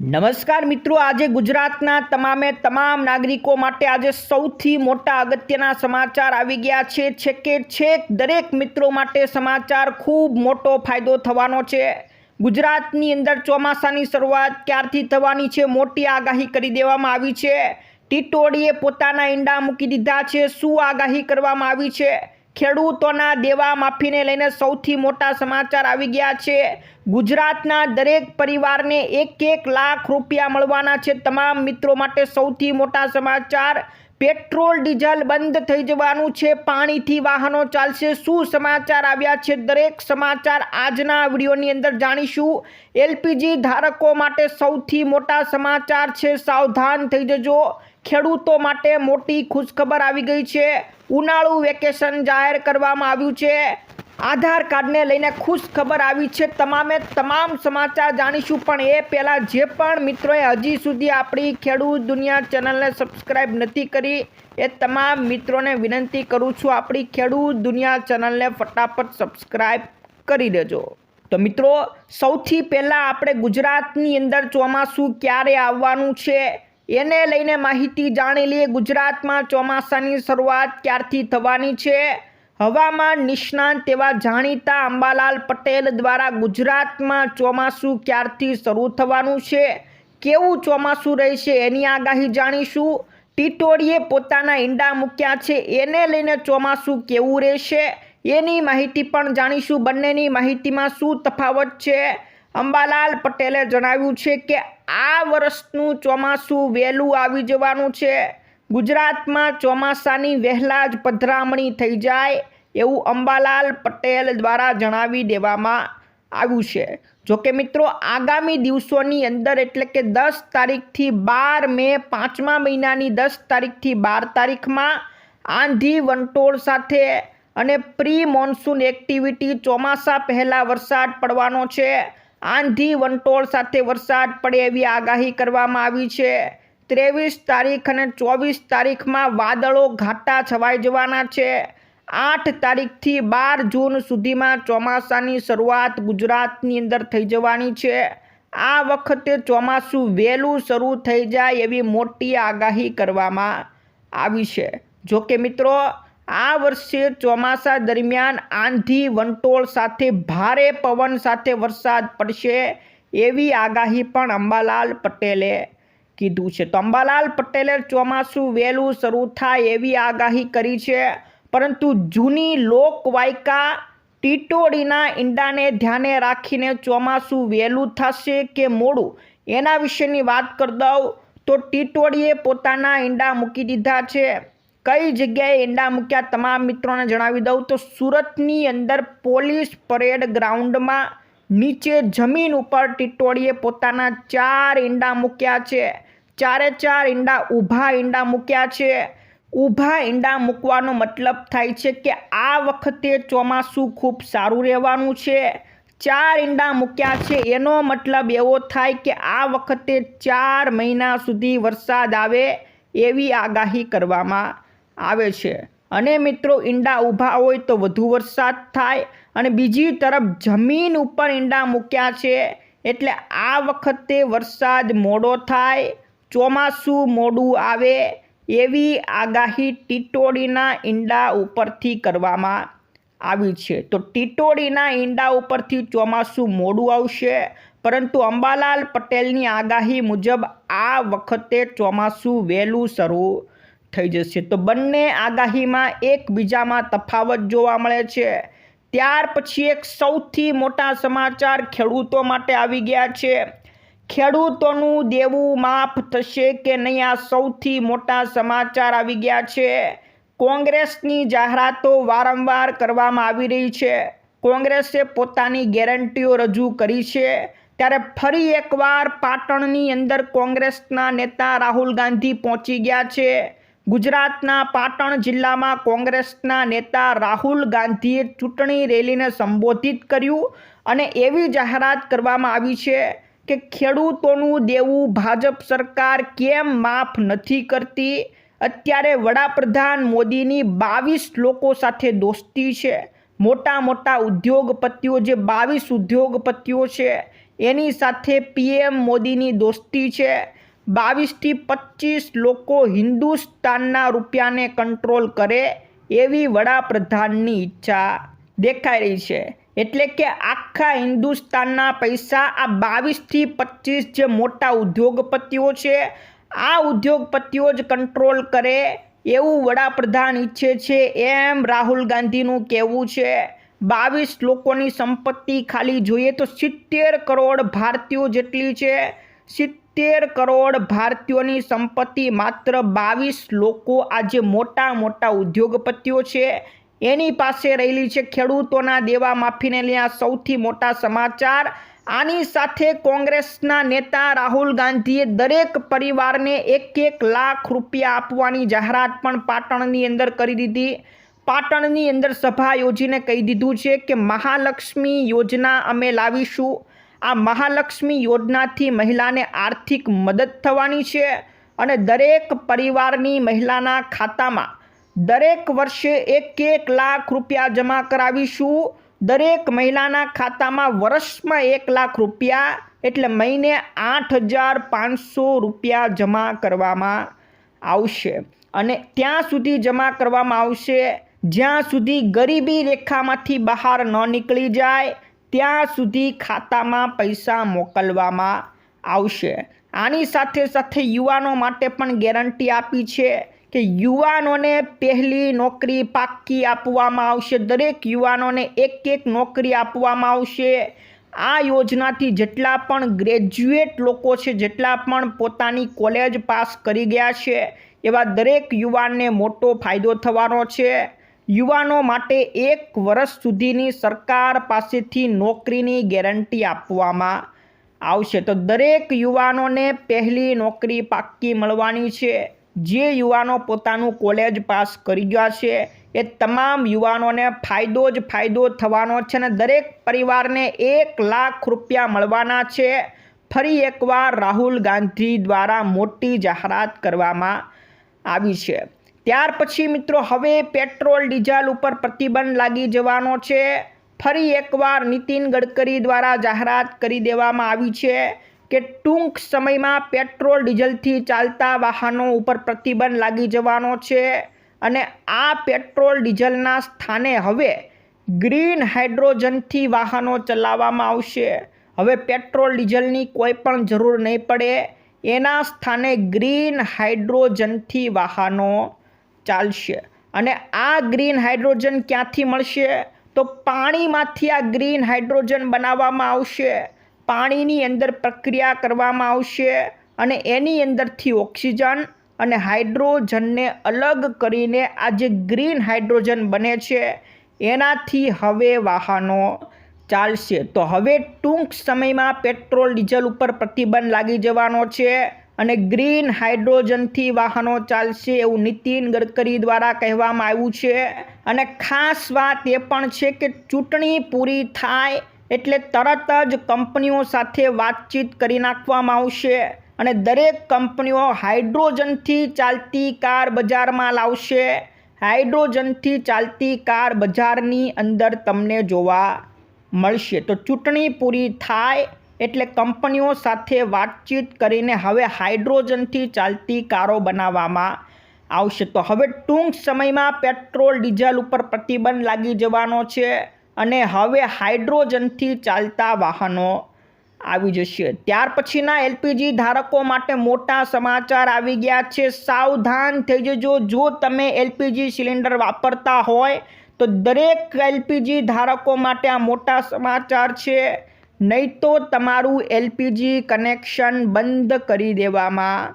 નમસ્કાર મિત્રો, આજે ગુજરાતના તમામે તમામ નાગરિકો માટે આજે સૌથી મોટા અગત્યના સમાચાર આવી ગયા છે. છે કે છેક દરેક મિત્રો માટે સમાચાર ખૂબ મોટો ફાયદો થવાનો છે. ગુજરાતની અંદર ચોમાસાની શરૂઆત ક્યારથી થવાની છે, મોટી આગાહી કરી દેવામાં આવી છે. ટીટોડીએ પોતાના ઈંડા મૂકી દીધા છે. શું આગાહી કરવામાં આવી છે? ખેડૂતોના દેવા માફીને લઈને સૌથી મોટા સમાચાર આવી ગયા છે. ગુજરાતના દરેક પરિવારને એક એક લાખ રૂપિયા મળવાના છે. તમામ મિત્રો માટે સૌથી મોટા સમાચાર, પેટ્રોલ, ડીઝલ બંધ થઈ જવાનું છે. પાણીથી વાહનો ચાલશે. શું સમાચાર આવ્યા છે? દરેક સમાચાર આજના વિડીયોની અંદર જાણીશું. એલપીજી ધારકો માટે સૌથી મોટા સમાચાર છે. સાવધાન થઈ જજો. ખેડૂતો માટે મોટી ખુશખબર આવી ગઈ છે. ઉનાળુ વેકેશન જાહેર કરવામાં આવ્યું છે. આધાર કાર્ડને લઈને ખુશ ખબર આવી છે તમામે તમામ સમાચાર જાણીશું, પણ એ પહેલાં જે પણ મિત્રોએ હજી સુધી આપણી ખેડૂત દુનિયા ચેનલને સબસ્ક્રાઈબ નથી કરી, એ તમામ મિત્રોને વિનંતી કરું છું આપણી ખેડૂત દુનિયા ચેનલને ફટાફટ સબસ્ક્રાઈબ કરી દેજો. તો મિત્રો, સૌથી પહેલાં આપણે ગુજરાતની અંદર ચોમાસું ક્યારે આવવાનું છે? એને લઈને માહિતી જાણી લઈએ. ગુજરાતમાં ચોમાસાની શરૂઆત ક્યારથી થવાની છે? હવામાન નિષ્ણાંત તેવા જાણીતા અંબાલાલ પટેલ દ્વારા ગુજરાતમાં ચોમાસું ક્યારથી શરૂ થવાનું છે? કેવું ચોમાસું રહેશે એની આગાહી જાણીશું. ટીટોડીએ પોતાના ઈંડા મૂક્યા છે. એને લઈને ચોમાસું કેવું રહેશે એની માહિતી પણ જાણીશું. બંનેની માહિતીમાં શું તફાવત છે? અંબાલાલ પટેલે જણાવ્યું છે કે આ વર્ષનું ચોમાસું વહેલું આવી જવાનું છે. ગુજરાતમાં ચોમાસાની વહેલા જ પધરામણી થઈ જાય એવું અંબાલાલ પટેલ દ્વારા જણાવી દેવામાં આવ્યું છે. જોકે મિત્રો, આગામી દિવસોની અંદર એટલે કે દસ તારીખથી બાર મે પાંચમા મહિનાની દસ તારીખથી બાર તારીખમાં આંધી વંટોળ સાથે અને પ્રી મોન્સૂન એક્ટિવિટી ચોમાસા પહેલાં વરસાદ પડવાનો છે. આંધી વંટોળ સાથે વરસાદ પડે એવી આગાહી કરવામાં આવી છે. ત્રેવીસ તારીખ અને ચોવીસ તારીખમાં વાદળો ઘાટા છવાઈ જવાના છે. આઠ તારીખથી બાર જૂન સુધીમાં ચોમાસાની શરૂઆત ગુજરાતની અંદર થઈ જવાની છે. આ વખતે ચોમાસું વહેલું શરૂ થઈ જાય એવી મોટી આગાહી કરવામાં આવી છે. જોકે મિત્રો આ વર્ષે ચોમાસા દરમિયાન આંધી વંટોળ સાથે ભારે પવન સાથે વરસાદ પડશે એવી આગાહી પણ અંબાલાલ પટેલે કીધું છે. તો અંબાલાલ પટેલે ચોમાસું વહેલું શરૂ થાય એવી આગાહી કરી છે, પરંતુ જૂની લોકવાયકા ટીટોડીના ઈંડાને ધ્યાને રાખીને ચોમાસું વહેલું થશે કે મોડું? એના વિશેની વાત કરી દઉં તો ટીટોડીએ પોતાના ઈંડા મૂકી દીધા છે. કઈ જગ્યાએ ઈંડા મૂક્યા તમામ મિત્રોને જણાવી દઉં તો સુરતની અંદર પોલીસ પરેડ ગ્રાઉન્ડમાં નીચે જમીન ઉપર ટિટોળીએ પોતાના ચાર ઈંડા મૂક્યા છે. ચારે ચાર ઈંડા ઊભા ઈંડા મૂક્યા છે. ઊભા ઈંડા મૂકવાનો મતલબ થાય છે કે આ વખતે ચોમાસું ખૂબ સારું રહેવાનું છે. ચાર ઈંડા મૂક્યા છે. એનો મતલબ એવો થાય કે આ વખતે ચાર મહિના સુધી વરસાદ આવે એવી આગાહી કરવામાં આવે છે. અને મિત્રો, ઈંડા ઊભા હોય તો વધુ વરસાદ થાય અને બીજી તરફ જમીન ઉપર ઈંડા મૂક્યા છે એટલે આ વખતે વરસાદ મોડો થાય, ચોમાસું મોડું આવે એવી આગાહી ટીટોડીના ઈંડા ઉપરથી કરવામાં આવી છે. તો ટીટોડીના ઈંડા ઉપરથી ચોમાસું મોડું આવશે, પરંતુ અંબાલાલ પટેલની આગાહી મુજબ આ વખતે ચોમાસું વહેલું શરૂ થઈ જશે. તો બંને આગાહીમાં એકબીજામાં તફાવત જોવા મળે છે. ત્યાર પછી એક સૌથી મોટા સમાચાર ખેડૂતો માટે આવી ગયા છે. ખેડૂતોનું દેવું માફ થશે કે નહીં આ સૌથી મોટા સમાચાર આવી ગયા છે. કોંગ્રેસની જાહેરાતો વારંવાર કરવામાં આવી રહી છે. કોંગ્રેસે પોતાની ગેરંટીઓ રજૂ કરી છે. ત્યારે ફરી એકવાર પાટણની અંદર કોંગ્રેસના નેતા રાહુલ ગાંધી પહોંચી ગયા છે. ગુજરાતના પાટણ જિલ્લામાં કોંગ્રેસના નેતા રાહુલ ગાંધીએ ચૂંટણી રેલીને સંબોધિત કર્યું અને એવી જાહેરાત કરવામાં આવી છે કે ખેડૂતોનું દેવું ભાજપ સરકાર કેમ માફ નથી કરતી? અત્યારે વડાપ્રધાન મોદીની બાવીસ લોકો સાથે દોસ્તી છે. મોટા મોટા ઉદ્યોગપતિઓ જે બાવીસ ઉદ્યોગપતિઓ છે, એની સાથે પીએમ મોદીની દોસ્તી છે. બાવીસથી પચીસ લોકો હિન્દુસ્તાનના રૂપિયાને કંટ્રોલ કરે એવી વડાપ્રધાનની ઈચ્છા દેખાઈ રહી છે. એટલે કે આખા હિન્દુસ્તાનના પૈસા આ બાવીસથી પચીસ જે મોટા ઉદ્યોગપતિઓ છે, આ ઉદ્યોગપતિઓ જ કંટ્રોલ કરે એવું વડાપ્રધાન ઈચ્છે છે એમ રાહુલ ગાંધીનું કહેવું છે. બાવીસ લોકોની સંપત્તિ ખાલી જોઈએ તો સિત્તેર કરોડ ભારતીયો જેટલી છે. સિત્તેર કરોડ ભારતીયોની સંપત્તિ માત્ર બાવીસ લોકો આજે મોટા મોટા ઉદ્યોગપતિઓ છે. એની પાસે રહેલી છે ખેડૂતોના દેવા માફીને લઈને આ સૌથી મોટા સમાચાર. આની સાથે કોંગ્રેસના નેતા રાહુલ ગાંધીએ દરેક પરિવારને એક એક લાખ રૂપિયા આપવાની જાહેરાત પણ પાટણની અંદર કરી દીધી. પાટણની અંદર સભા યોજીને કહી દીધું છે કે મહાલક્ષ્મી યોજના અમે લાવીશું. આ મહાલક્ષ્મી યોજનાથી મહિલાને આર્થિક મદદ થવાની છે અને દરેક પરિવારની મહિલાના ખાતામાં દરેક વર્ષે એક એક લાખ રૂપિયા જમા કરાવીશું. દરેક મહિલાના ખાતામાં વર્ષમાં એક લાખ રૂપિયા એટલે મહિને આઠ હજાર પાંચસો રૂપિયા જમા કરવામાં આવશે. અને ત્યાં સુધી જમા કરવામાં આવશે. જ્યાં સુધી ગરીબી રેખામાંથી બહાર ન નીકળી જાય ત્યાં સુધી ખાતામાં પૈસા મોકલવામાં આવશે. આની સાથે સાથે યુવાનો માટે પણ ગેરંટી આપી છે કે યુવાનોને પહેલી નોકરી પાક્કી આપવામાં આવશે. દરેક યુવાનોને એક એક નોકરી આપવામાં આવશે. આ યોજનાથી જેટલા પણ ગ્રેજ્યુએટ લોકો છે, જેટલા પણ પોતાની કોલેજ પાસ કરી ગયા છે, એવા દરેક યુવાનને મોટો ફાયદો થવાનો છે. યુવાનો માટે એક વર્ષ સુધીની સરકાર પાસેથી નોકરીની ગેરંટી આપવામાં આવશે. તો દરેક યુવાનોને પહેલી નોકરી પાક્કી મળવાની છે. જે યુવાનો પોતાનું કોલેજ પાસ કરી ગયા છે, એ તમામ યુવાનોને ફાયદો જ ફાયદો થવાનો છે અને દરેક પરિવારને એક લાખ રૂપિયા મળવાના છે. ફરી એકવાર રાહુલ ગાંધી દ્વારા મોટી જાહેરાત કરવામાં આવી છે. ત્યાર પછી મિત્રો હવે પેટ્રોલ, ડીઝલ ઉપર પ્રતિબંધ લાગી જવાનો છે. ફરી એકવાર નીતિન ગડકરી દ્વારા જાહેરાત કરી દેવામાં આવી છે કે ટૂંક સમયમાં પેટ્રોલ, ડીઝલથી ચાલતા વાહનો ઉપર પ્રતિબંધ લાગી જવાનો છે અને આ પેટ્રોલ, ડીઝલના સ્થાને હવે ગ્રીન હાઇડ્રોજનથી વાહનો ચલાવવામાં આવશે. હવે પેટ્રોલ, ડીઝલની કોઈ પણ જરૂર નહીં પડે. એના સ્થાને ગ્રીન હાઇડ્રોજનથી વાહનો ચાલશે. અને આ ગ્રીન હાઇડ્રોજન ક્યાંથી મળશે? તો પાણીમાંથી આ ગ્રીન હાઇડ્રોજન બનાવવામાં આવશે. પાણીની અંદર પ્રક્રિયા કરવામાં આવશે અને એની અંદરથી ઓક્સિજન અને હાઇડ્રોજનને અલગ કરીને આ જે ગ્રીન હાઇડ્રોજન બને છે, એનાથી હવે વાહનો ચાલશે. તો હવે ટૂંક સમયમાં પેટ્રોલ, ડીઝલ ઉપર પ્રતિબંધ લાગી જવાનો છે. અને ગ્રીન હાઇડ્રોજનથી વાહનો ચાલશે એવું નીતિન ગડકરી દ્વારા કહેવામાં આવ્યું છે. અને ખાસ વાત એ પણ છે કે ચૂંટણી પૂરી થાય એટલે તરત જ કંપનીઓ સાથે વાતચીત કરી નાખવામાં આવશે અને દરેક કંપનીઓ હાઇડ્રોજનથી ચાલતી કાર બજારમાં લાવશે. હાઇડ્રોજનથી ચાલતી કાર બજારની અંદર તમને જોવા મળશે. તો ચૂંટણી પૂરી થાય એટલે કંપનીઓ સાથે વાતચીત કરીને હવે હાઇડ્રોજનથી ચાલતી કારો બનાવવામાં આવશે. તો હવે ટૂંક સમયમાં પેટ્રોલ, ડીઝલ ઉપર પ્રતિબંધ લાગી જવાનો છે અને હવે હાઇડ્રોજનથી ચાલતા વાહનો આવી જશે. ત્યાર પછીના એલપીજી ધારકો માટે મોટા સમાચાર આવી ગયા છે. સાવધાન થઈ જજો. જો તમે એલપીજી સિલિન્ડર વાપરતા હોય તો દરેક એલપીજી ધારકો માટે આ મોટા સમાચાર છે. નહીં તો તમારું એલપીજી કનેક્શન બંધ કરી દેવામાં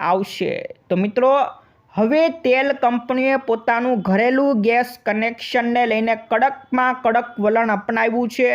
આવશે. તો મિત્રો, હવે તેલ કંપનીએ પોતાનું ઘરેલું ગેસ કનેક્શનને લઈને કડકમાં કડક વલણ અપનાવ્યું છે.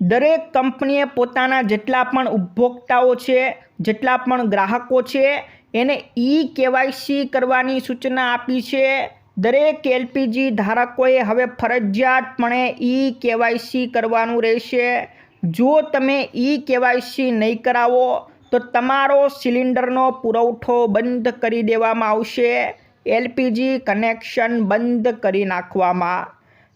દરેક કંપનીએ પોતાના જેટલા પણ ઉપભોક્તાઓ છે, જેટલા પણ ગ્રાહકો છે, એને ઈ કેવાયસી કરવાની સૂચના આપી છે. દરેક એલપીજી ધારકોએ હવે ફરજિયાતપણે ઈ કેવાયસી કરવાનું રહેશે. જો તમે ઈ કેવાયસી નહીં કરાવો, તો તમારો સિલિન્ડરનો પુરવઠો બંધ કરી દેવામાં આવશે. એલપીજી કનેક્શન બંધ કરી નાખવામાં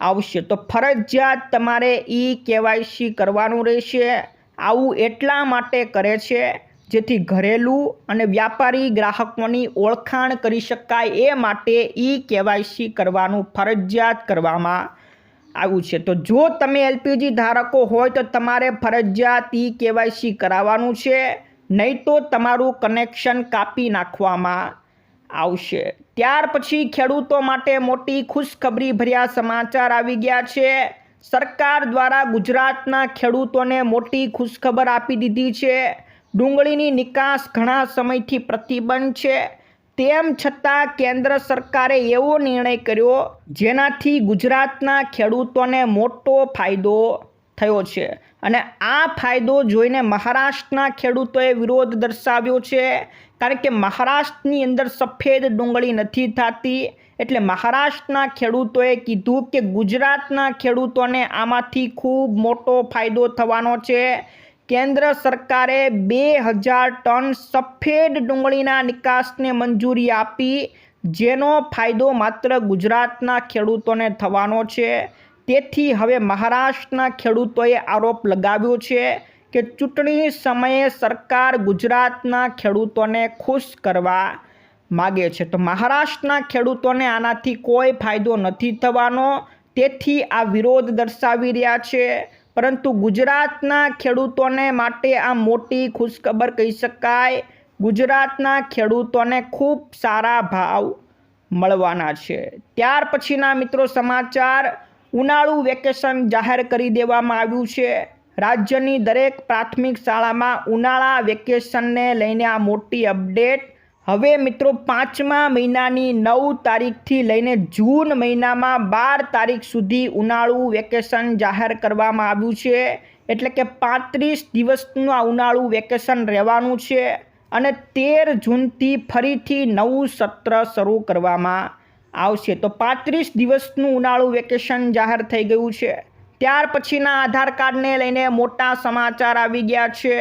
આવશે. તો ફરજિયાત તમારે ઈ કેવાયસી કરવાનું રહેશે. આવું એટલા માટે કરે છે, જેથી ઘરેલું અને વ્યાપારી ગ્રાહકોની ઓળખાણ કરી શકાય. એ માટે ઈ કેવાયસી કરવાનું ફરજિયાત કરવામાં આવ્યું છે. તો જો તમે એલપીજી ધારકો હોય તો તમારે ફરજિયાત ઈ કેવાયસી કરાવવાનું છે. નહીં તો તમારું કનેક્શન કાપી નાખવામાં આવશે. ત્યાર પછી ખેડૂતો માટે મોટી ખુશખબરી ભર્યા સમાચાર આવી ગયા છે. સરકાર દ્વારા ગુજરાતના ખેડૂતોને મોટી ખુશખબર આપી દીધી છે. ડુંગળીની નિકાસ ઘણા સમયથી પ્રતિબંધ છે. તેમ છતાં કેન્દ્ર સરકારે એવો નિર્ણય કર્યો, જેનાથી ગુજરાતના ખેડૂતોને મોટો ફાયદો થયો છે. અને આ ફાયદો જોઈને મહારાષ્ટ્રના ખેડૂતોએ વિરોધ દર્શાવ્યો છે, કારણ કે મહારાષ્ટ્રની અંદર સફેદ ડુંગળી નથી થતી. એટલે મહારાષ્ટ્રના ખેડૂતોએ કીધું કે ગુજરાતના ખેડૂતોને આમાંથી ખૂબ મોટો ફાયદો થવાનો છે. કેન્દ્ર સરકારે બે હજાર ટન સફેદ ડુંગળીના નિકાસને મંજૂરી આપી, જેનો ફાયદો માત્ર ગુજરાતના ખેડૂતોને થવાનો છે. તેથી હવે મહારાષ્ટ્રના ખેડૂતોએ આરોપ લગાવ્યો છે કે ચૂંટણી સમયે સરકાર ગુજરાતના ખેડૂતોને ખુશ કરવા માગે છે. તો મહારાષ્ટ્રના ખેડૂતોને આનાથી કોઈ ફાયદો નથી થવાનો. તેથી આ વિરોધ દર્શાવી રહ્યા છે. પરંતુ ગુજરાતના ખેડૂતોને માટે આ મોટી ખુશખબર કહી શકાય. ગુજરાતના ખેડૂતોને ખૂબ સારા ભાવ મળવાના છે. ત્યાર પછીના મિત્રો સમાચાર. ઉનાળુ વેકેશન જાહેર કરી દેવામાં આવ્યું છે. રાજ્યની દરેક પ્રાથમિક શાળામાં ઉનાળા વેકેશનને લઈને આ મોટી અપડેટ હવે મિત્રો પાંચમા મહિનાની નવ તારીખથી લઈને જૂન મહિનામાં બાર તારીખ સુધી ઉનાળુ વેકેશન જાહેર કરવામાં આવ્યું છે. એટલે કે પાંત્રીસ દિવસનું આ ઉનાળુ વેકેશન રહેવાનું છે અને તેર જૂનથી ફરીથી નવું સત્ર શરૂ કરવામાં આવશે. તો પાંત્રીસ દિવસનું ઉનાળુ વેકેશન જાહેર થઈ ગયું છે. ત્યાર પછીના આધાર કાર્ડને લઈને મોટા સમાચાર આવી ગયા છે.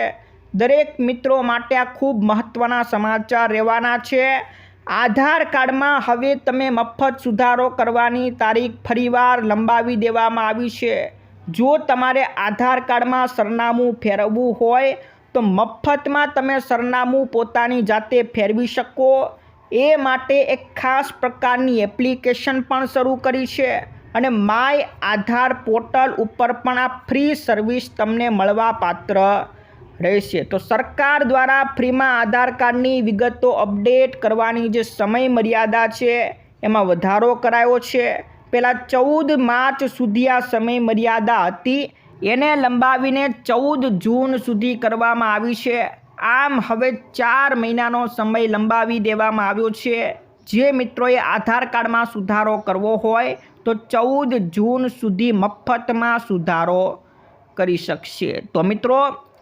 દરેક મિત્રો માટે આ ખૂબ મહત્ત્વના સમાચાર રહેવાના છે. આધાર કાર્ડમાં હવે તમે મફત સુધારો કરવાની તારીખ ફરીવાર લંબાવી દેવામાં આવી છે. જો તમારે આધાર કાર્ડમાં સરનામું ફેરવવું હોય, તો મફતમાં તમે સરનામું પોતાની જાતે ફેરવી શકો. એ માટે એક ખાસ પ્રકારની એપ્લિકેશન પણ શરૂ કરી છે અને માય આધાર પોર્ટલ ઉપર પણ આ ફ્રી સર્વિસ તમને મળવા પાત્ર. રહેશે. તો સરકાર દ્વારા ફ્રીમાં આધાર કાર્ડની વિગતો અપડેટ કરવાની જે સમય મર્યાદા છે, એમાં વધારો કરાયો છે. પહેલાં ચૌદ માર્ચ સુધી આ સમય મર્યાદા હતી. એને લંબાવીને ચૌદ જૂન સુધી કરવામાં આવી છે. આમ હવે ચાર મહિનાનો સમય લંબાવી દેવામાં આવ્યો છે. જે મિત્રોએ આધાર કાર્ડમાં સુધારો કરવો હોય, તો ચૌદ જૂન સુધી મફતમાં સુધારો કરી શકશે. તો મિત્રો